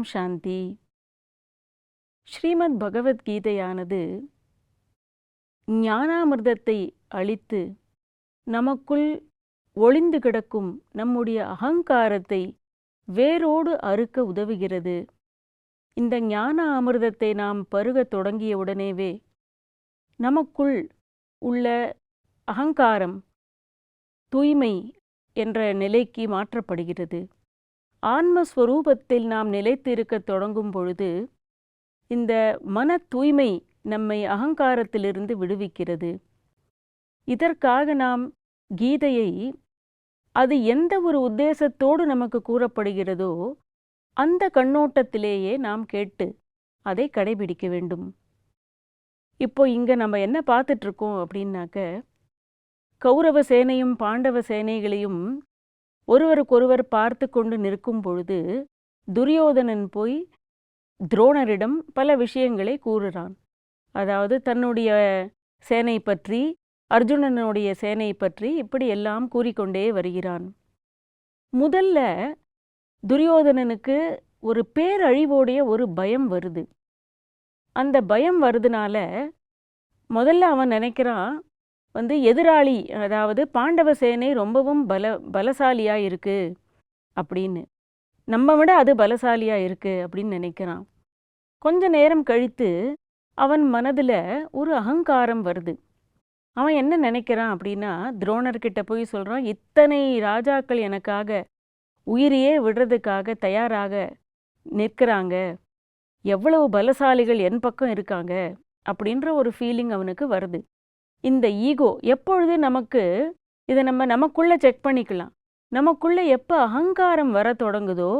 ஓம் சாந்தி ஸ்ரீமத் பகவத்கீதையானது ஞானாமிர்தத்தை அளித்து நமக்குள் ஒளிந்து கிடக்கும் நம்முடைய அகங்காரத்தை வேரோடு அறுக்க உதவுகிறது. இந்த ஞான அமிர்தத்தை நாம் பருகத் தொடங்கியவுடனேவே நமக்குள் உள்ள அகங்காரம் தூய்மை என்ற நிலைக்கு மாற்றப்படுகிறது. ஆன்மஸ்வரூபத்தில் நாம் நிலைத்திருக்கத் தொடங்கும் பொழுது இந்த மன தூய்மை நம்மை அகங்காரத்திலிருந்து விடுவிக்கிறது. இதற்காக நாம் கீதையை அது எந்த ஒரு உத்தேசத்தோடு நமக்கு கூறப்படுகிறதோ அந்த கண்ணோட்டத்திலேயே நாம் கேட்டு அதை கடைபிடிக்க வேண்டும். இப்போ இங்கே நம்ம என்ன பார்த்துட்ருக்கோம் அப்படின்னாக்க கௌரவ சேனையும் பாண்டவ சேனைகளையும் ஒருவருக்கொருவர் பார்த்து கொண்டு நிற்கும் பொழுது துரியோதனன் போய் துரோணரிடம் பல விஷயங்களை கூறுறான் அதாவது தன்னுடைய சேனை பற்றி அர்ஜுனனுடைய சேனை பற்றி இப்படி எல்லாம் கூறிக்கொண்டே வருகிறான். முதல்ல துரியோதனனுக்கு ஒரு பேரழிவோடைய ஒரு பயம் வருது. அந்த பயம் வருதுனால முதல்ல அவன் நினைக்கிறான் வந்து எதிராளி அதாவது பாண்டவ சேனை ரொம்பவும் பல பலசாலியாக இருக்கு அப்படின்னு. நம்ம விட அது பலசாலியாக இருக்கு அப்படின்னு நினைக்கிறான். கொஞ்ச நேரம் கழித்து அவன் மனதுல ஒரு அகங்காரம் வருது. அவன் என்ன நினைக்கிறான் அப்படின்னா துரோணர்கிட்ட போய் சொல்றான் இத்தனை ராஜாக்கள் எனக்காக உயிரையே விடுறதுக்காக தயாராக நிற்கிறாங்க. எவ்வளவு பலசாலிகள் என் பக்கம் இருக்காங்க. அப்படின்ற ஒரு ஃபீலிங் அவனுக்கு வருது. இந்த ஈகோ எப்பொழுது நமக்கு இதை நம்ம நமக்குள்ளே செக் பண்ணிக்கலாம். நமக்குள்ளே எப்போ அகங்காரம் வர தொடங்குதோ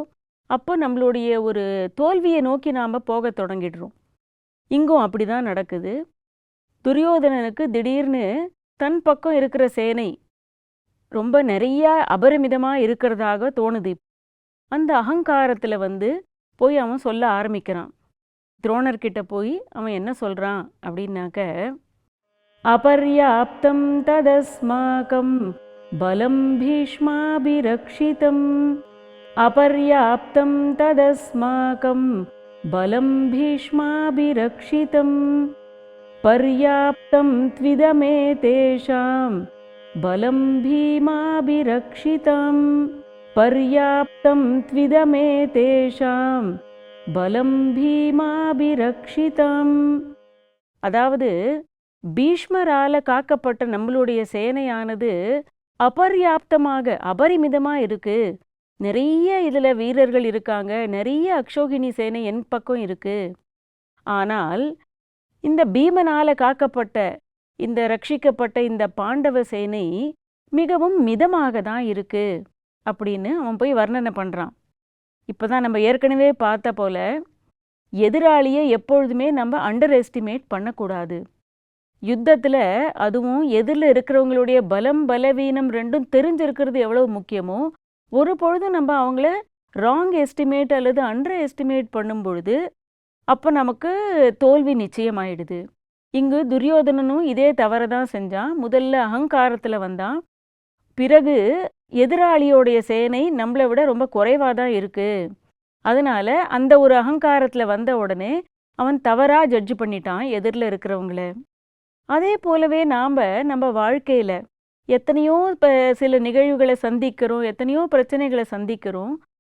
அப்போ நம்மளுடைய ஒரு தோல்வியை நோக்கி நாம் போக தொடங்கிடுறோம். இங்கும் அப்படிதான் நடக்குது. துரியோதனனுக்கு திடீர்னு தன் பக்கம் இருக்கிற சேனை ரொம்ப நிறையா அபரிமிதமாக இருக்கிறதாக தோணுது. அந்த அகங்காரத்துல வந்து போய் அவன் சொல்ல ஆரம்பிக்கிறான். துரோணர்கிட்ட போய் அவன் என்ன சொல்கிறான் அப்படின்னாக்க अपर्याप्तं तदस्माकं बलं भीष्माभिरक्षितम्। अपर्याप्तं तदस्माकं बलं भीष्माभिरक्षितं पर्याप्तं त्विदमेतेषां बलं भीमाभिरक्षितं पर्याप्तं त्विदमेतेषां बलं भीमाभिरक्षितम्। अदावद् பீஷ்மரால காக்கப்பட்ட நம்மளுடைய சேனையானது அபர்யாப்தமாக அபரிமிதமா இருக்கு. நிறைய இதுல வீரர்கள் இருக்காங்க. நிறைய அக்ஷோகினி சேனை என் பக்கம் இருக்கு. ஆனால் இந்த பீமனால காக்கப்பட்ட இந்த ரட்சிக்கப்பட்ட இந்த பாண்டவ சேனை மிகவும் மிதமாக தான் இருக்கு அப்படின்னு அவன் போய் வர்ணனை பண்றான். இப்பதான் நம்ம ஏற்கனவே பார்த்த போல எதிராளியை எப்பொழுதுமே நம்ம அண்டர் எஸ்டிமேட் பண்ணக்கூடாது. யுத்தத்தில் அதுவும் எதிரில் இருக்கிறவங்களுடைய பலம் பலவீனம் ரெண்டும் தெரிஞ்சிருக்கிறது எவ்வளவு முக்கியமோ ஒரு பொழுது நம்ம அவங்கள ராங் எஸ்டிமேட் அல்லது அண்டர் எஸ்டிமேட் பண்ணும் பொழுது அப்போ நமக்கு தோல்வி நிச்சயமாயிடுது. இங்கு துரியோதனனும் இதே தவறை தான் செஞ்சான். முதல்ல அகங்காரத்தில் வந்தான். பிறகு எதிராளியோடைய சேனை நம்மளை விட ரொம்ப குறைவாக தான் இருக்குது அதனால் அந்த ஒரு அகங்காரத்தில் வந்த உடனே அவன் தவறாக ஜட்ஜ் பண்ணிட்டான் எதிரில் இருக்கிறவங்கள. அதே போலவே நாம் நம்ம வாழ்க்கையில் எத்தனையோ இப்போ சில நிகழ்வுகளை சந்திக்கிறோம் எத்தனையோ பிரச்சனைகளை சந்திக்கிறோம்.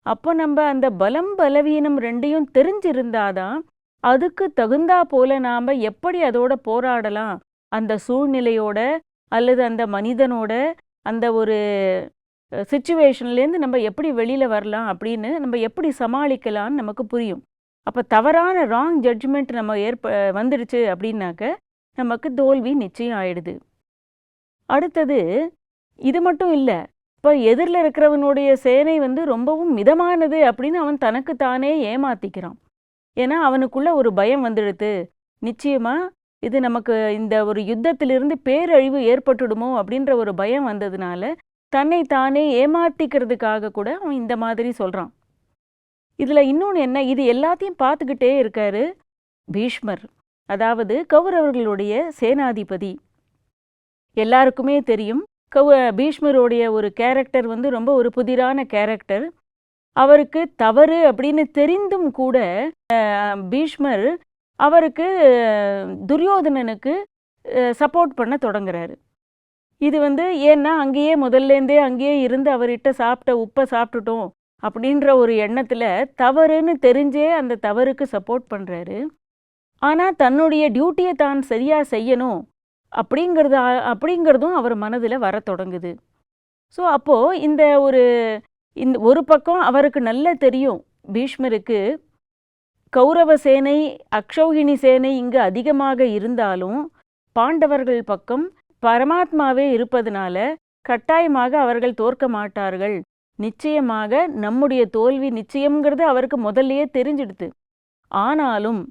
அப்போ நம்ம அந்த பலம் பலவீனம் ரெண்டையும் தெரிஞ்சிருந்தாதான் அதுக்கு தகுந்தா போல நாம் எப்படி அதோட போராடலாம். அந்த சூழ்நிலையோட அல்லது அந்த மனிதனோட அந்த ஒரு சுச்சுவேஷன்லேருந்து நம்ம எப்படி வெளியில் வரலாம் அப்படின்னு நம்ம எப்படி சமாளிக்கலாம்னு நமக்கு புரியும். அப்போ தவறான ராங் ஜட்ஜ்மெண்ட் நம்ம ஏற்ப வந்துடுச்சு அப்படின்னாக்க நமக்கு தோல்வி நிச்சயம் ஆயிடுது. அடுத்தது இது மட்டும் இல்லை இப்போ எதிரில் இருக்கிறவனுடைய சேனை வந்து ரொம்பவும் மிதமானது அப்படின்னு அவன் தனக்கு தானே ஏமாத்திக்கிறான். ஏன்னா அவனுக்குள்ள ஒரு பயம் வந்துடுது. நிச்சயமா இது நமக்கு இந்த ஒரு யுத்தத்திலிருந்து பேரழிவு ஏற்பட்டுடுமோ அப்படின்ற ஒரு பயம் வந்ததுனால தன்னை தானே ஏமாத்திக்கிறதுக்காக கூட அவன் இந்த மாதிரி சொல்றான். இதுல இன்னொன்று என்ன இது எல்லாத்தையும் பார்த்துக்கிட்டே இருக்காரு பீஷ்மர். அதாவது கௌரவர்களுடைய சேனாதிபதி. எல்லாருக்குமே தெரியும் கௌ பீஷ்மருடைய ஒரு கேரக்டர் வந்து ரொம்ப ஒரு புதிரான கேரக்டர் அவருக்கு தவறு அப்படின்னு தெரிந்தும் கூட பீஷ்மர் அவருக்கு துரியோதனனுக்கு சப்போர்ட் பண்ண தொடங்குறாரு. இது வந்து ஏன்னா அங்கேயே முதல்லேருந்தே அங்கேயே இருந்து அவர்கிட்ட சாப்பிட்ட உப்பை சாப்பிட்டுட்டோம் அப்படின்ற ஒரு எண்ணத்தில் தவறுன்னு தெரிஞ்சே அந்த தவறுக்கு சப்போர்ட் பண்ணுறாரு ஆனால் தன்னுடைய டியூட்டியை தான் சரியாக செய்யணும் அப்படிங்கிறத அப்படிங்கிறதும் அவர் மனதில் வர தொடங்குது. ஸோ அப்போது இந்த ஒரு இந்த ஒரு பக்கம் அவருக்கு நல்லா தெரியும். பீஷ்மருக்கு கௌரவ சேனை அக்ஷௌகிணி சேனை இங்கு அதிகமாக இருந்தாலும் பாண்டவர்கள் பக்கம் பரமாத்மாவே இருப்பதனால கட்டாயமாக அவர்கள் தோற்க மாட்டார்கள். நிச்சயமாக நம்முடைய தோல்வி நிச்சயம்ங்கிறது அவருக்கு முதல்லயே தெரிஞ்சிடுது. ஆனாலும்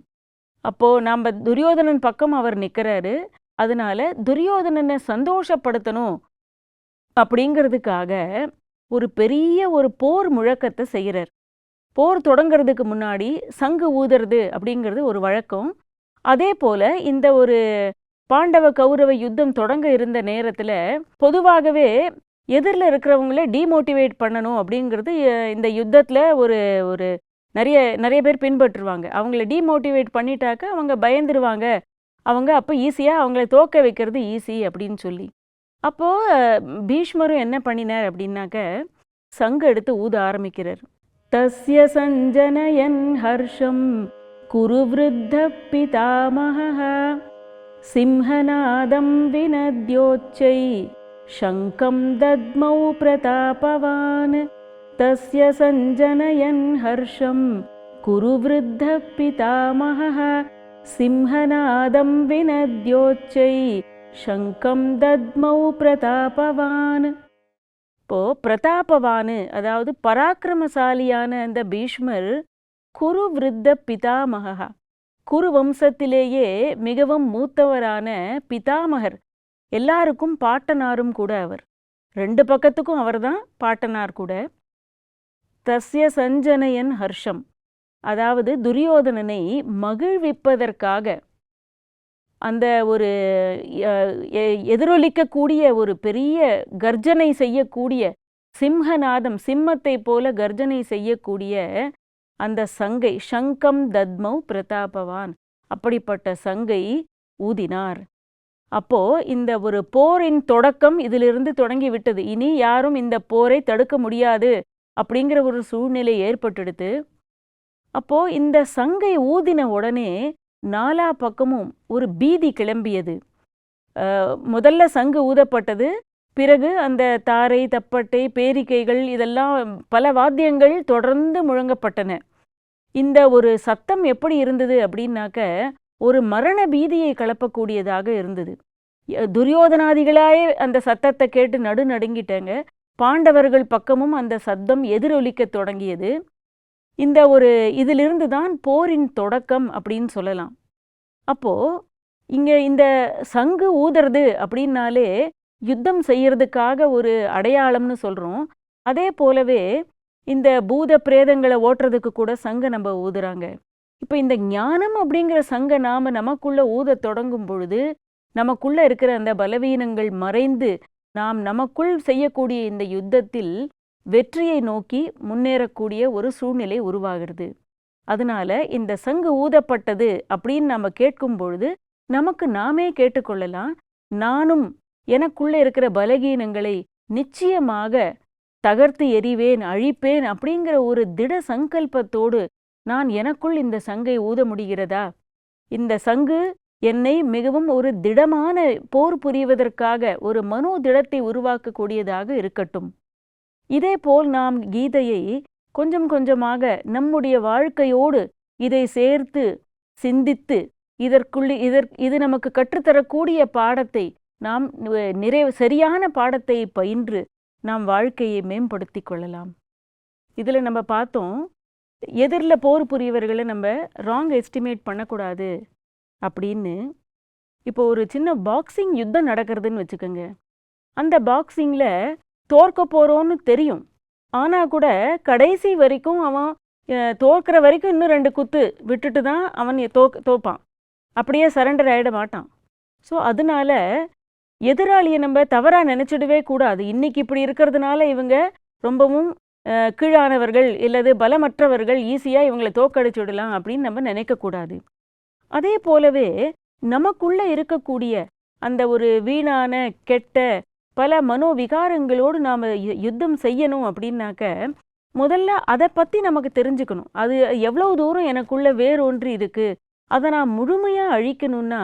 அப்போது நம்ம துரியோதனன் பக்கம் அவர் நிற்கிறாரு அதனால துரியோதனனை சந்தோஷப்படுத்தணும் அப்படிங்கிறதுக்காக ஒரு பெரிய ஒரு போர் முழக்கத்தை செய்கிறார் போர் தொடங்கிறதுக்கு முன்னாடி சங்கு ஊதுறது அப்படிங்கிறது ஒரு வழக்கம். அதே போல இந்த ஒரு பாண்டவ கௌரவ யுத்தம் தொடங்க இருந்த நேரத்தில் பொதுவாகவே எதிரில் இருக்கிறவங்கள டீமோட்டிவேட் பண்ணணும் அப்படிங்கிறது இந்த யுத்தத்தில் ஒரு ஒரு நிறைய நிறைய பேர் பின்பற்றுவாங்க அவங்கள டீமோட்டிவேட் பண்ணிட்டாக்க அவங்க பயந்துருவாங்க அவங்க அப்போ ஈஸியாக அவங்கள தோக்க வைக்கிறது ஈஸி அப்படின்னு சொல்லி அப்போது பீஷ்மரும் என்ன பண்ணினார் அப்படின்னாக்க சங்கு எடுத்து ஊத ஆரம்பிக்கிறார் தஸ்ய சஞ்சனயன் ஹர்ஷம் குரு விருத்த பிதாமகः சிம்ஹநாதம் வினத்யோச்சை शङ्कं दद्मौ प्रतापवान् तस्य सञ्जनयन् हर्षं कुरु वृद्धः पितामहः सिंहनादं विनद्योच्चै शङ्कं दद्मौ பிரதாபவான் இப்போ பிரதாபவான் அதாவது பராக்கிரமசாலியான அந்த பீஷ்மர் குரு விருத்த பிதாமகா குரு வம்சத்திலேயே மிகவும் மூத்தவரான பிதாமகர் எல்லாருக்கும் பாட்டனாரும் கூட அவர் ரெண்டு பக்கத்துக்கும் அவர்தான் பாட்டனார் கூட தஸ்ய சஞ்சனையன் ஹர்ஷம். அதாவது துரியோதனனை மகிழ்விப்பதற்காக. அந்த ஒரு எதிரொலிக்கக்கூடிய ஒரு பெரிய கர்ஜனை செய்யக்கூடிய சிம்ஹநாதம் சிம்மத்தை போல கர்ஜனை செய்யக்கூடிய அந்த சங்கை சங்கம் தத்மௌ பிரதாபவான். அப்படிப்பட்ட சங்கை ஊதினார். அப்போ இந்த ஒரு போரின் தொடக்கம் இதிலிருந்து தொடங்கி விட்டது இனி யாரும் இந்த போரை தடுக்க முடியாது. அப்படிங்கிற ஒரு சூழ்நிலை ஏற்பட்டுடுது அப்போ இந்த சங்கை ஊதின உடனே நாலா பக்கமும் ஒரு பீதி கிளம்பியது. முதல்ல சங்கு ஊதப்பட்டது பிறகு அந்த தாரை தப்பட்டை பேரிக்கைகள் இதெல்லாம் பல வாத்தியங்கள் தொடர்ந்து முழங்கப்பட்டன. இந்த ஒரு சத்தம் எப்படி இருந்தது அப்படின்னாக்க ஒரு மரண பீதியை கலப்பக்கூடியதாக இருந்தது. துரியோதனாதிகளாயே அந்த சத்தத்தை கேட்டு நடுநடுங்கிட்டாங்க. பாண்டவர்கள் பக்கமும் அந்த சத்தம் எதிரொலிக்கத் தொடங்கியது. இந்த ஒரு இதிலிருந்து தான் போரின் தொடக்கம் அப்படின்னு சொல்லலாம். அப்போ இங்க இந்த சங்கு ஊதுறது அப்படின்னாலே யுத்தம் செய்யறதுக்காக ஒரு அடையாளம்னு சொல்றோம். அதே போலவே இந்த பூத பிரேதங்களை ஓட்டுறதுக்கு கூட சங்க நம்ம ஊதுறாங்க. இப்போ இந்த ஞானம் அப்படிங்கிற சங்க நாம நமக்குள்ள ஊதத் தொடங்கும் பொழுது நமக்குள்ள இருக்கிற அந்த பலவீனங்கள் மறைந்து நாம் நமக்குள் செய்யக்கூடிய இந்த யுத்தத்தில் வெற்றியை நோக்கி முன்னேறக்கூடிய ஒரு சூழ்நிலை உருவாகிறது. அதனால இந்த சங்கு ஊதப்பட்டது அப்படின்னு நம்ம கேட்கும் பொழுது நமக்கு நாமே கேட்டுக்கொள்ளலாம் நானும் எனக்குள்ள இருக்கிற பலகீனங்களை நிச்சயமாக தகர்த்து எறிவேன் அழிப்பேன் அப்படிங்கிற ஒரு திட சங்கல்பத்தோடு நான் எனக்குள் இந்த சங்கை ஊத முடிகிறதா? இந்த சங்கு என்னை மிகவும் ஒரு திடமான போர் புரிவதற்காக ஒரு மனோ திடத்தை உருவாக்கக்கூடியதாக இருக்கட்டும். இதேபோல் நாம் கீதையை கொஞ்சம் கொஞ்சமாக நம்முடைய வாழ்க்கையோடு இதை சேர்த்து சிந்தித்து இதற்குள்ளே இதற் இது நமக்கு கற்றுத்தரக்கூடிய பாடத்தை நாம் நிறை சரியான பாடத்தை பயின்று நாம் வாழ்க்கையை மேம்படுத்திக் கொள்ளலாம். இதில் நம்ம பார்த்தோம் எதிரில் போர் புரியவர்களை நம்ம ராங் எஸ்டிமேட் பண்ணக்கூடாது. அப்படின்னு இப்போ ஒரு சின்ன பாக்ஸிங் யுத்தம் நடக்கிறதுன்னு வச்சுக்கோங்க. அந்த பாக்ஸிங்கில் தோற்க போகிறோன்னு தெரியும். ஆனால் கூட கடைசி வரைக்கும் அவன் தோற்கிற வரைக்கும் இன்னும் ரெண்டு குத்து விட்டுட்டு தான் அவன் தோக் தோப்பான். அப்படியே சரண்டர் ஆகிட மாட்டான். ஸோ அதனால எதிராளியை நம்ம தவறாக நினச்சிடவே கூடாது. இன்னைக்கு இப்படி இருக்கிறதுனால இவங்க ரொம்பவும் கீழானவர்கள் இல்லது பலமற்றவர்கள் ஈஸியாக இவங்களை தோக்கடிச்சு விடலாம் அப்படின்னு நம்ம நினைக்கக்கூடாது அதே போலவே நமக்குள்ள இருக்கக்கூடிய அந்த ஒரு வீணான கெட்ட பல மனோவிகாரங்களோடு நாம் யுத்தம் செய்யணும் அப்படின்னாக்க முதல்ல அதை பற்றி நமக்கு தெரிஞ்சுக்கணும். அது எவ்வளோ தூரம் எனக்குள்ள வேறொன்று இருக்கு. அதை நான் முழுமையாக அழிக்கணும்னா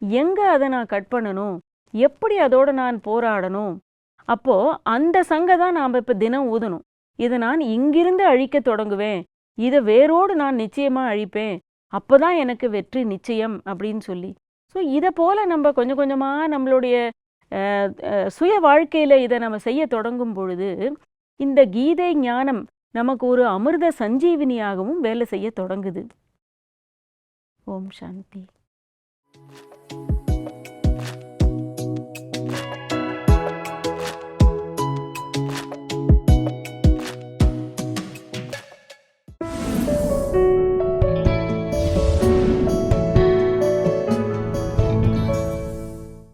எங்கே அதை நான் கட் பண்ணணும்? எப்படி அதோட நான் போராடணும்? அப்போ அந்த சங்கை தான் நாம் இப்போ தினம் ஊதணும். இதை நான் இங்கிருந்து அழிக்க தொடங்குவேன். இதை வேரோடு நான் நிச்சயமாக அழிப்பேன். அப்போ தான் எனக்கு வெற்றி நிச்சயம் அப்படின்னு சொல்லி. ஸோ இதை போல் நம்ம கொஞ்சம் கொஞ்சமாக நம்மளுடைய சுய வாழ்க்கையில் இதை நம்ம செய்ய தொடங்கும் பொழுது இந்த கீதை ஞானம் நமக்கு ஒரு அமிர்த சஞ்சீவினியாகவும் வேலை செய்ய தொடங்குது. ஓம் சாந்தி.